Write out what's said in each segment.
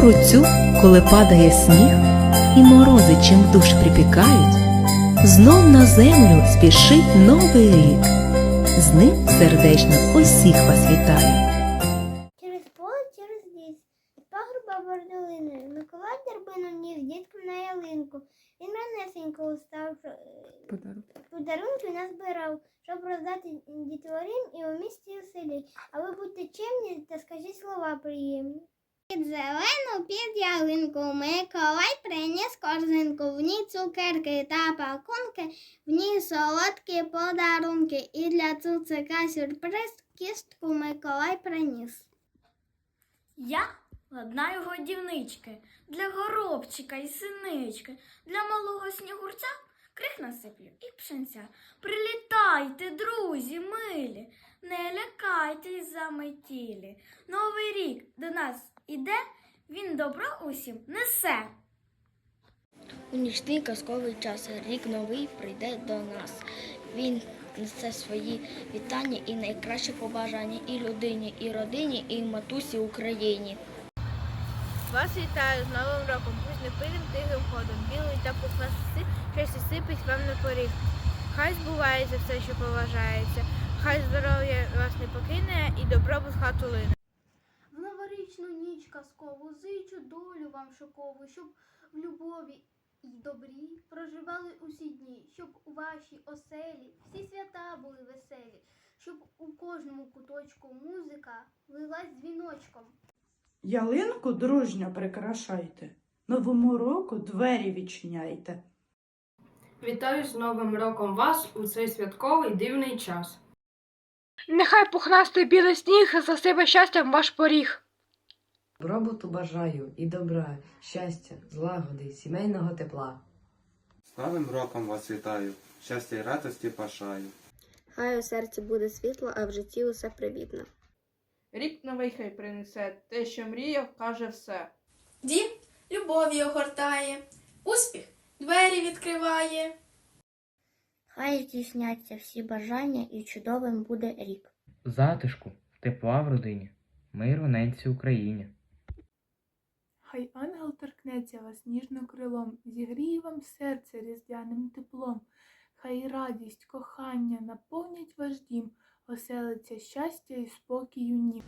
пору цю, коли падає сніг, і морози чим душ припікають, знов на землю спішить новий рік. З ним сердечно усіх вас вітаю. Через поле, через ліс, від пагорба бордолини, Миколай дербину ніс діткам на ялинку. Він ранесенько устав, що- подарунки назбирав, щоб роздати дітворім і у місті і у селі. А ви будьте чемні та скажіть слова приємні. Під зелену під ялинку Миколай приніс корзинку, в ній цукерки та пакунки, в ній солодкі подарунки. І для цуцика сюрприз кістку Миколай приніс. Я ладнаю годівнички для горобчика і синички, для малого снігурця крих насиплю і пшенця. Прилітайте, друзі, милі, не лякайтесь заметілі. Новий рік до нас іде, він добро усім несе. У нічний казковий час рік новий прийде до нас. Він несе свої вітання і найкраще побажання і людині, і родині, і матусі Україні. Вас вітаю з Новим роком, пусть не підем тихим ходом, білий та пухнасти, щось і сипить вам на поріг. Хай збувається все, що поважається, хай здоров'я вас не покине і добробут хату лине. Казкову зичу долю вам шокову, щоб в любові і добрі проживали усі дні, щоб у вашій оселі всі свята були веселі, щоб у кожному куточку музика лилась дзвіночком. Ялинку дружньо прикрашайте, новому року двері відчиняйте. Вітаю з Новим роком вас у цей святковий дивний час. Нехай пухнастий білий сніг засипе щастям ваш поріг. Добробуту бажаю і добра, щастя, злагоди, сімейного тепла. З Новим роком вас вітаю, щастя і радості пашаю. Хай у серці буде світло, а в житті усе привітно. Рік новий хай принесе, те, що мріяв, каже все. Дім любов'ю огортає, успіх двері відкриває. Хай здійсняться всі бажання і чудовим буде рік. Затишку, тепла в родині, миру ненці Україні. Хай ангел торкнеться вас ніжно крилом, зігріє вам серце різдвяним теплом. Хай радість, кохання наповнять ваш дім, оселиться щастя і спокій у нім.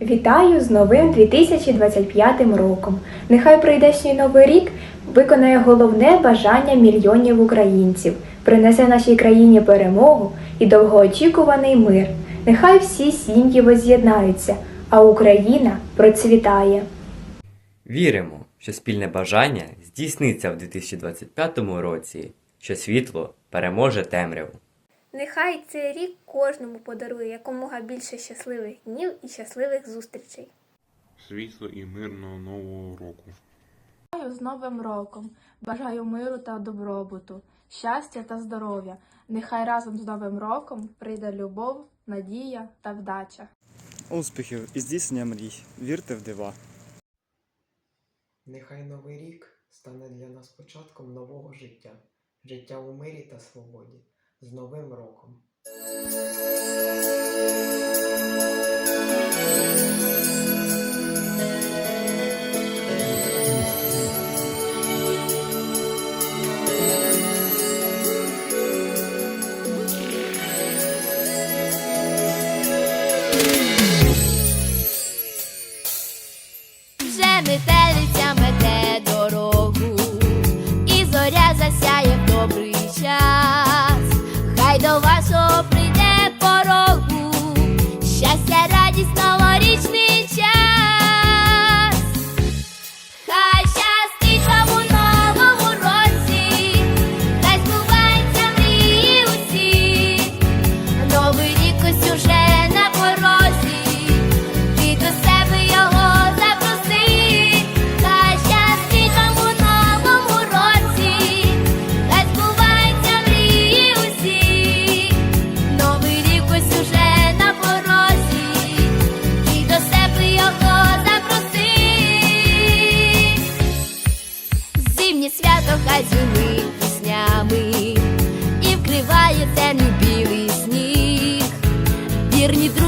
Вітаю з новим 2025 роком. Нехай прийдешній новий рік виконає головне бажання мільйонів українців, принесе нашій країні перемогу і довгоочікуваний мир. Нехай всі сім'ї воз'єднаються, а Україна процвітає. Віримо, що спільне бажання здійсниться в 2025 році, що світло переможе темряву. Нехай цей рік кожному подарує якомога більше щасливих днів і щасливих зустрічей. Світло і мирного нового року. З Новим роком бажаю миру та добробуту, щастя та здоров'я. Нехай разом з Новим роком прийде любов, надія та вдача. Успіхів і здійснення мрій. Вірте в дива. Нехай новий рік стане для нас початком нового життя, життя у мирі та свободі. З Новим роком! Вірні друзі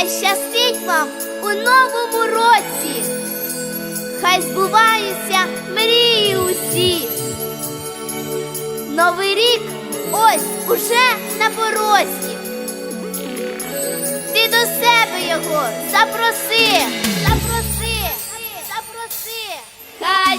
Хай щастить вам у новому році, хай збуваються мрії усі. Новий рік ось уже на порозі. Ти до себе його запроси, запроси, запроси. Хай